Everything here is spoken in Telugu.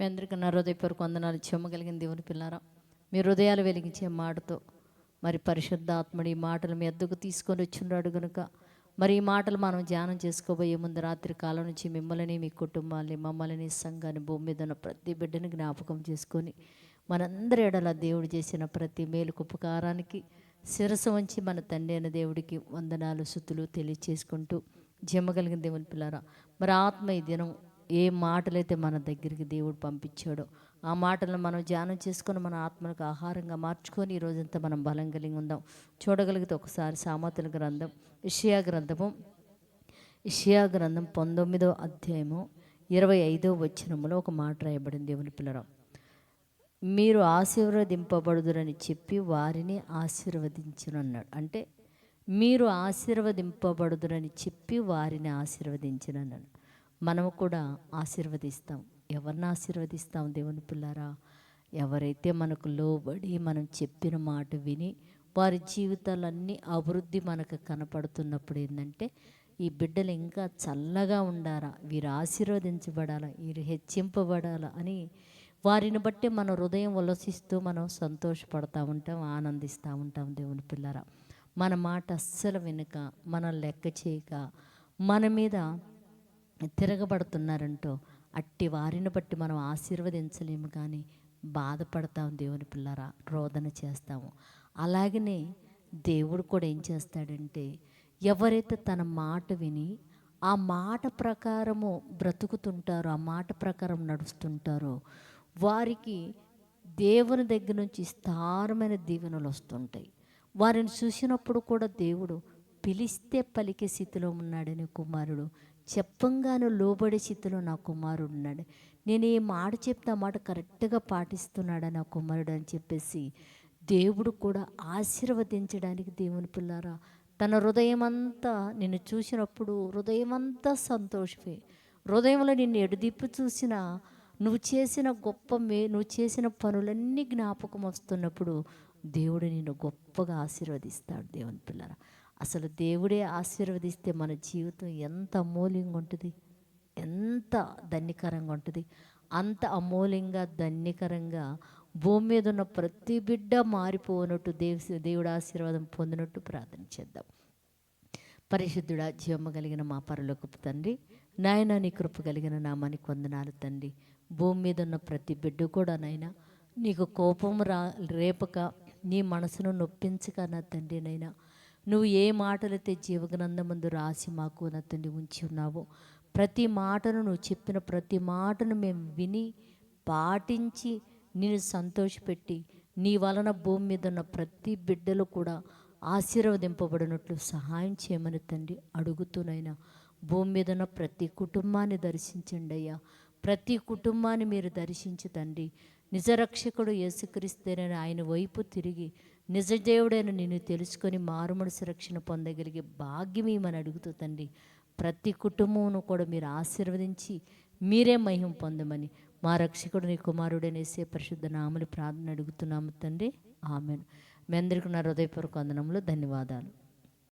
మీ అందరికీ నా హృదయపూర్వక వందనాలు. చెమ్మగలిగిన దేవుని పిల్లారా మీ హృదయాలు వెలిగించే మాటతో మరి పరిశుద్ధాత్ముడు ఈ మాటలు మీ అద్దకు తీసుకొని వచ్చిన్నాడు గనుక మరి ఈ మాటలు మనం ధ్యానం చేసుకోబోయే ముందు రాత్రి కాలం నుంచి మిమ్మల్ని మీ కుటుంబాన్ని మమ్మల్ని సంఘాన్ని భూమి మీద ఉన్న ప్రతి బిడ్డని జ్ఞాపకం చేసుకొని మనందరి ఎడల దేవుడు చేసిన ప్రతి మేలుకు ఉపకారానికి శిరస వంచి మన తండ్రి అయిన దేవుడికి వందనాలు శుతులు తెలియచేసుకుంటూ జమ్మగలిగిన దేవుని పిల్లారా మరి ఆత్మ ఈ దినం ఏ మాటలైతే మన దగ్గరికి దేవుడు పంపించాడో ఆ మాటలను మనం ధ్యానం చేసుకొని మన ఆత్మలకు ఆహారంగా మార్చుకొని ఈ రోజంతా మనం బలం కలిగి ఉందాం. చూడగలిగితే ఒకసారి సామతుల గ్రంథం ఇషియా గ్రంథము ఇషియా గ్రంథం పంతొమ్మిదో అధ్యాయము ఇరవై ఐదో వచనములో ఒక మాట రాయబడింది దేవుని పిల్లరావు మీరు ఆశీర్వదింపబడుదురని చెప్పి వారిని ఆశీర్వదించునన్నాడు. అంటే మీరు ఆశీర్వదింపబడుదురని చెప్పి వారిని ఆశీర్వదించునన్నాడు. మనము కూడా ఆశీర్వదిస్తాం. ఎవరిని ఆశీర్వదిస్తాం దేవుని పిల్లారా? ఎవరైతే మనకు లోబడి మనం చెప్పిన మాట విని వారి జీవితాలన్నీ అభివృద్ధి మనకు కనపడుతున్నప్పుడు ఏంటంటే ఈ బిడ్డలు ఇంకా చల్లగా ఉండారా వీరు ఆశీర్వదించబడాలా? వీరు హెచ్చింపబడాలా? అని వారిని బట్టి మన హృదయం ఉల్లసిస్తూ మనం సంతోషపడతా ఉంటాం ఆనందిస్తూ ఉంటాం దేవుని పిల్లరా. మన మాట అస్సలు వెనుక మనం లెక్క చేయక మన మీద తిరగబడుతున్నారంటో అట్టి వారిని బట్టి మనం ఆశీర్వదించలేము కానీ బాధపడతాం దేవుని పిల్లరా రోదన చేస్తాము. అలాగనే దేవుడు కూడా ఏం చేస్తాడంటే ఎవరైతే తన మాట విని ఆ మాట ప్రకారము బ్రతుకుతుంటారో ఆ మాట ప్రకారం నడుస్తుంటారో వారికి దేవుని దగ్గర నుంచి స్థారమైన దీవెనలు వస్తుంటాయి. వారిని చూసినప్పుడు కూడా దేవుడు పిలిస్తే పలికే స్థితిలో ఉన్నాడని కుమారుడు. చెప్పంగానే లోబడే స్థితిలో నా కుమారుడు ఉన్నాడు. నేను ఏ మాట చెప్తే ఆ మాట కరెక్ట్గా పాటిస్తున్నాడు నా కుమారుడు అని చెప్పేసి దేవుడు కూడా ఆశీర్వదించడానికి దేవుని పిల్లారా తన హృదయం అంతా నిన్ను చూసినప్పుడు హృదయం అంతా సంతోషమే. హృదయంలో నిన్ను ఎడుదిప్పు చూసినా నువ్వు చేసిన గొప్ప మే నువ్వు చేసిన పనులన్నీ జ్ఞాపకం వస్తున్నప్పుడు దేవుడు నిన్ను గొప్పగా ఆశీర్వదిస్తాడు దేవుని పిల్లరా. అసలు దేవుడే ఆశీర్వదిస్తే మన జీవితం ఎంత అమూల్యంగా ఉంటుంది ఎంత ధన్యకరంగా ఉంటుంది. అంత అమూల్యంగా ధన్యకరంగా భూమి మీద ఉన్న ప్రతి బిడ్డ మారిపోనట్టు దేవు దేవుడు ఆశీర్వాదం పొందినట్టు ప్రార్థన చేద్దాం. పరిశుద్ధుడా జీవమ్మ కలిగిన మా పరలోకపు తండ్రి నాయన నీ కృప కలిగిన నామానికి వందనాలు తండ్రి. భూమి మీద ఉన్న ప్రతి బిడ్డ కూడా నాయన నీకు కోపం రా రేపక నీ మనసును నొప్పించక నా తండ్రి నైనా నువ్వు ఏ మాటలైతే జీవగ్రంథమందు రాసి మాకు నా ఉంచి ఉన్నావో ప్రతి మాటను నువ్వు చెప్పిన ప్రతి మాటను మేము విని పాటించి నేను సంతోషపెట్టి నీ వలన భూమి మీద ఉన్న ప్రతి బిడ్డలు కూడా ఆశీర్వదింపబడినట్లు సహాయం చేయమని తండ్రి అడుగుతూనైనా భూమి మీద ఉన్న ప్రతి కుటుంబాన్ని దర్శించండి అయ్యా. ప్రతి కుటుంబాన్ని మీరు దర్శించి తండ్రి నిజరక్షకుడు యేసుక్రీస్తేనని ఆయన వైపు తిరిగి నిజదేవుడైన నిన్ను తెలుసుకొని మారుమనసు రక్షణ పొందగలిగే భాగ్యం ఏమని అడుగుతూ తండ్రి ప్రతి కుటుంబమును కూడా మీరు ఆశీర్వదించి మీరే మహిమ పొందమని మా రక్షకుడు నీ కుమారుడనేసే పరిశుద్ధ నామని ప్రార్థన అడుగుతున్నాము తండ్రి. ఆమెను. మీ అందరికీ నా హృదయపూర్వక వందనములు ధన్యవాదాలు.